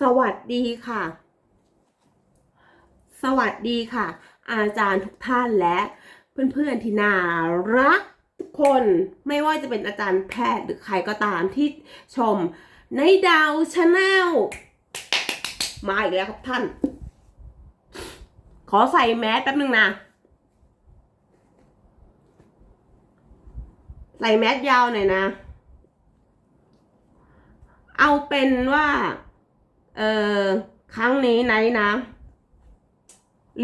สวัสดีค่ะ สวัสดีค่ะ อาจารย์ทุกท่านและเพื่อนๆที่น่ารักทุกคนไม่ว่าจะเป็นอาจารย์แพทย์หรือใครก็ตามที่ชมในดาวชาแนลมาอีกแล้วครับท่าน ขอใส่แมสแป๊บนึงนะใส่แมสยาวหน่อยนะ เอาเป็นว่า เออครั้งนี้ไหนนะ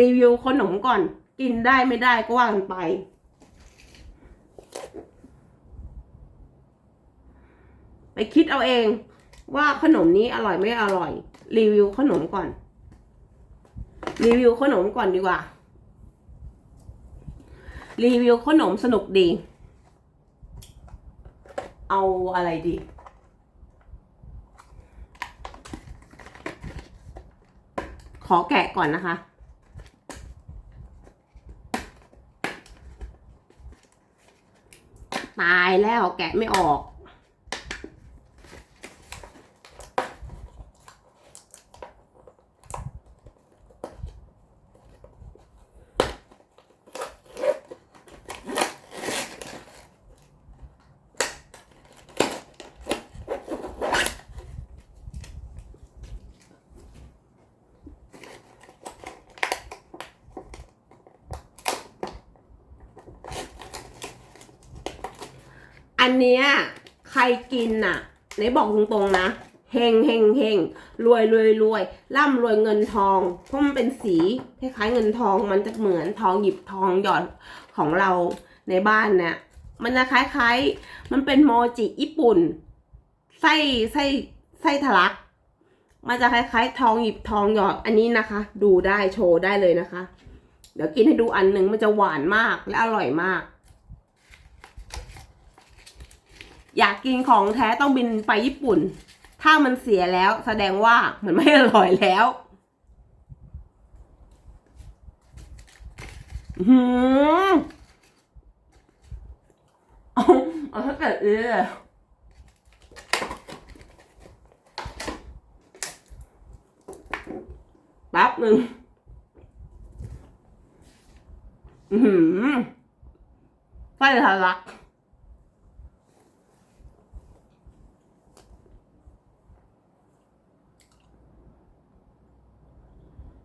รีวิวขนมก่อน กินได้ไม่ได้ก็ว่ากันไป ไปคิดเอาเองว่าขนมนี้อร่อยไม่อร่อย รีวิวขนมก่อน รีวิวขนมก่อนดีกว่า รีวิวขนมสนุกดี เอาอะไรดี ขอแกะก่อนนะคะ ตายแล้วแกะไม่ออก อันเนี้ยใครกินน่ะไหนบอกตรงๆนะเฮงเฮงเฮงรวยรวยรวยร่ำรวยเงินทอง เพราะมันเป็นสีคล้ายๆเงินทองมันจะเหมือนทองหยิบทองหยอดของเราในบ้านเนี่ยมันจะคล้ายๆ มันเป็นโมจิญี่ปุ่นไส้ไส้ไส้ทะลัก มันจะคล้ายๆ ทองหยิบทองหยอดอันนี้นะคะ ดูได้โชว์ได้เลยนะคะ เดี๋ยวกินให้ดูอันหนึ่งมันจะหวานมากและอร่อยมาก อยากกินของแท้ต้องบินไปญี่ปุ่น ถ้ามันเสียแล้วแสดงว่ามันไม่อร่อยแล้วอื้อหืมเอาเอาถ้าเกิดเออแป๊บหนึ่งอือหือไส้ทะลัก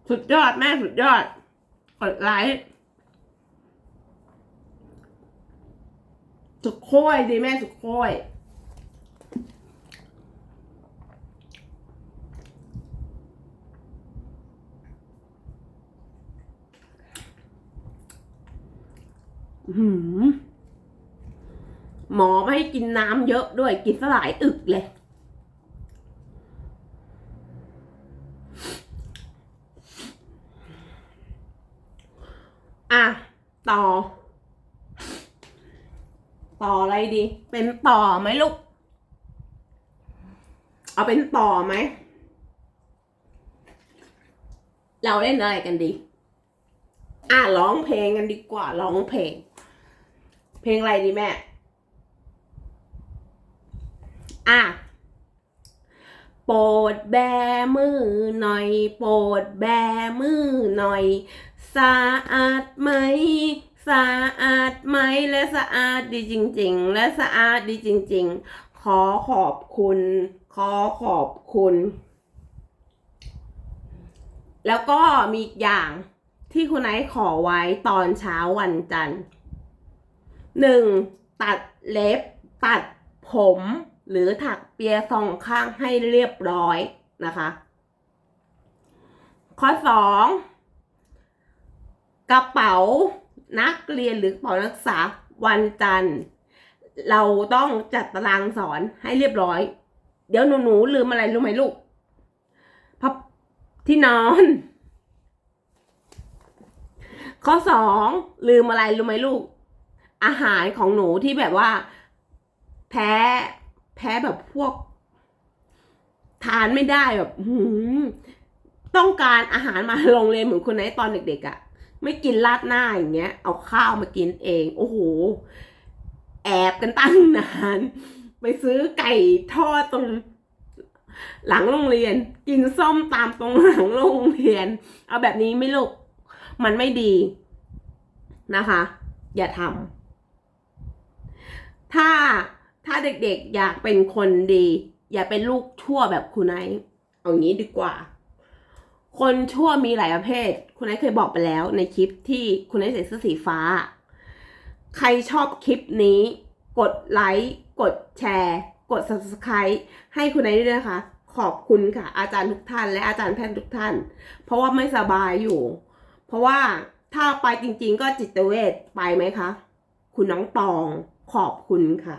สุดยอดแม่สุดยอด กดไลค์สุดโค้ยดีแม่สุดโค้ยหือหมอไม่ให้กินน้ำเยอะด้วยกินสลายอึกเลย อะ ต่อ ต่ออะไรดี เป็นต่อไหมลูก เอาเป็นต่อไหม เราเล่นอะไรกันดี อะร้องเพลงกันดีกว่าร้องเพลง เพลงอะไรดีแม่ อะโปรดแบมือหน่อย โปรดแบมือหน่อย สะอาดไหม สะอาดไหมและสะอาดดีจริง ๆ และสะอาดดีจริง ๆ ขอขอบคุณ ขอขอบคุณ แล้วก็มีอีกอย่างที่คุณไอขอไว้ตอนเช้าวันจันทร์หนึ่งตัดเล็บ ตัดผม หรือถักเปียสองข้างให้เรียบร้อยนะคะ ข้อสอง กระเป๋านักเรียนหรือกระเป๋านักศึกษาวันจันทร์ เราต้องจัดตารางสอนให้เรียบร้อย เดี๋ยวหนูหนูลืมอะไรรู้ไหมลูกพับที่นอน ข้อสองลืมอะไรรู้ไหมลูก อาหารของหนูที่แบบว่า แพ้แพ้แบบพวก ทานไม่ได้แบบต้องการอาหารมาโรงเรียนเหมือนคนไหนตอนเด็กๆอะ่ะ ไม่กินราดหน้าอย่างเงี้ย เอาข้าวมากินเอง โอ้โห แอบกันตั้งนาน ไปซื้อไก่ทอดตรงหลังโรงเรียน กินส้มตามตรงหลังโรงเรียน เอาแบบนี้ไม่ลูก มันไม่ดีนะคะ อย่าทำถ้าถ้าเด็กๆอยากเป็นคนดี อย่าเป็นลูกชั่วแบบคุณไนเอางี้ดีกว่า คนชั่วมีหลายประเภท คุณไนท์เคยบอกไปแล้วในคลิปที่คุณไนท์ใส่เสื้อสีฟ้า ใครชอบคลิปนี้ กดไลค์กดแชร์ กด subscribe ให้คุณไนท์ด้วยนะคะ ขอบคุณค่ะ อาจารย์ทุกท่านและอาจารย์แพทย์ทุกท่าน เพราะว่าไม่สบายอยู่ เพราะว่าถ้าไปจริงๆก็จิตเวชไปไหมคะ คุณน้องตองขอบคุณค่ะ